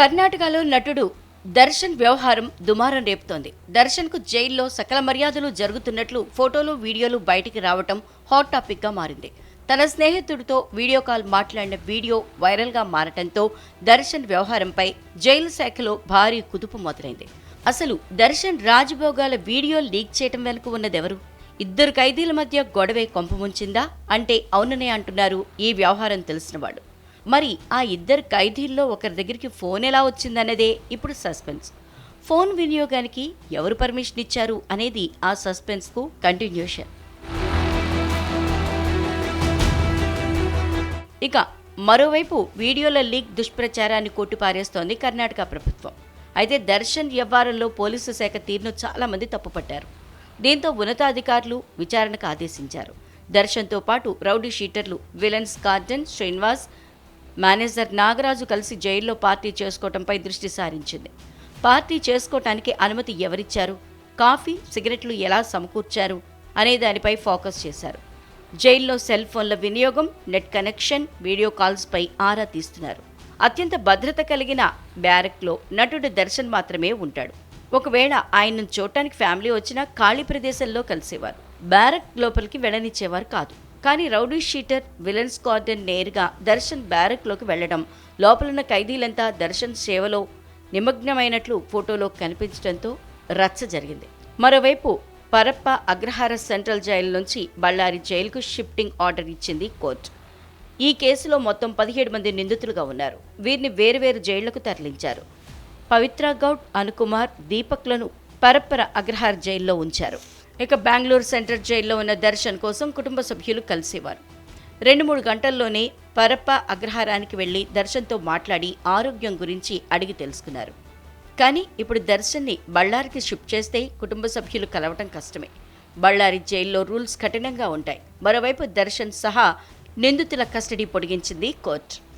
కర్ణాటకలో నటుడు దర్శన్ వ్యవహారం దుమారం రేపుతోంది. దర్శన్కు జైల్లో సకల మర్యాదలు జరుగుతున్నట్లు ఫోటోలు వీడియోలు బయటికి రావటం హాట్ టాపిక్గా మారింది. తన స్నేహితుడితో వీడియో కాల్ మాట్లాడిన వీడియో వైరల్గా మారటంతో దర్శన్ వ్యవహారంపై జైలు శాఖలో భారీ కుదుపు మొదలైంది. అసలు దర్శన్ రాజభోగాల వీడియో లీక్ చేయటం వెనుక ఉన్నదెవరు? ఇద్దరు ఖైదీల మధ్య గొడవే కొంపముంచిందా అంటే అవుననే అంటున్నారు ఈ వ్యవహారం తెలిసినవాడు మరి ఆ ఇద్దరు ఖైదీల్లో ఒకరి దగ్గరికి ఫోన్ ఎలా వచ్చిందన్నదే ఇప్పుడు సస్పెన్స్. ఫోన్ వినియోగానికి ఎవరు పర్మిషన్ ఇచ్చారు అనేది ఆ సస్పెన్స్కు కంటిన్యూషన్. ఇక మరోవైపు వీడియోల లీక్ దుష్ప్రచారాన్ని కొట్టిపారేస్తోంది కర్ణాటక ప్రభుత్వం. అయితే దర్శన్ వ్యవహారంలో పోలీసు శాఖ తీరును చాలా మంది తప్పుపట్టారు. దీంతో ఉన్నతాధికారులు విచారణకు ఆదేశించారు. దర్శన్తో పాటు rowdy షీటర్లు villains garden Srinivas manager Nagaraju కలిసి జైల్లో పార్టీ చేసుకోవటంపై దృష్టి సారించింది. పార్టీ చేసుకోవటానికి అనుమతి ఎవరిచ్చారు? కాఫీ సిగరెట్లు ఎలా సమకూర్చారు? అనే దానిపై ఫోకస్ చేశారు. జైల్లో సెల్ ఫోన్ల వినియోగం నెట్ కనెక్షన్ వీడియో కాల్స్పై ఆరా తీస్తున్నారు. అత్యంత భద్రత కలిగిన బ్యారక్లో నటుడు దర్శన్ మాత్రమే ఉంటాడు. ఒకవేళ ఆయనను చూడటానికి ఫ్యామిలీ వచ్చినా ఖాళీ ప్రదేశంలో కలిసేవారు. బ్యారక్ లోపలికి వెళ్ళనిచ్చేవారు కాదు. కానీ రౌడీ షీటర్ విలన్స్ గార్డెన్ నేరుగా దర్శన్ బ్యారక్లోకి వెళ్ళడం లోపలున్న ఖైదీలంతా దర్శన్ సేవలో నిమగ్నమైనట్లు ఫోటోలో కనిపించడంతో రచ్చ జరిగింది. మరోవైపు పరప్ప అగ్రహార సెంట్రల్ జైలు నుంచి బళ్ళారి జైలుకు షిఫ్టింగ్ ఆర్డర్ ఇచ్చింది కోర్టు. ఈ కేసులో మొత్తం పదిహేడు మంది నిందితులుగా ఉన్నారు. వీరిని వేరువేరు జైళ్ళకు తరలించారు. పవిత్ర గౌడ్ అనుకుమార్ దీపక్లను పరప్పర అగ్రహార్ జైల్లో ఉంచారు. ఇక బెంగళూరు సెంట్రల్ జైల్లో ఉన్న దర్శన్ కోసం కుటుంబ సభ్యులు కలిసేవారు. రెండు మూడు గంటల్లోనే పరప్ప అగ్రహారానికి వెళ్ళి దర్శన్తో మాట్లాడి ఆరోగ్యం గురించి అడిగి తెలుసుకున్నారు. కానీ ఇప్పుడు దర్శన్ని బళ్ళారికి షిఫ్ట్ చేస్తే కుటుంబ సభ్యులు కలవటం కష్టమే. బళ్ళారి జైల్లో రూల్స్ కఠినంగా ఉంటాయి. మరోవైపు దర్శన్ సహా నిందితుల కస్టడీ పొడిగించింది కోర్టు.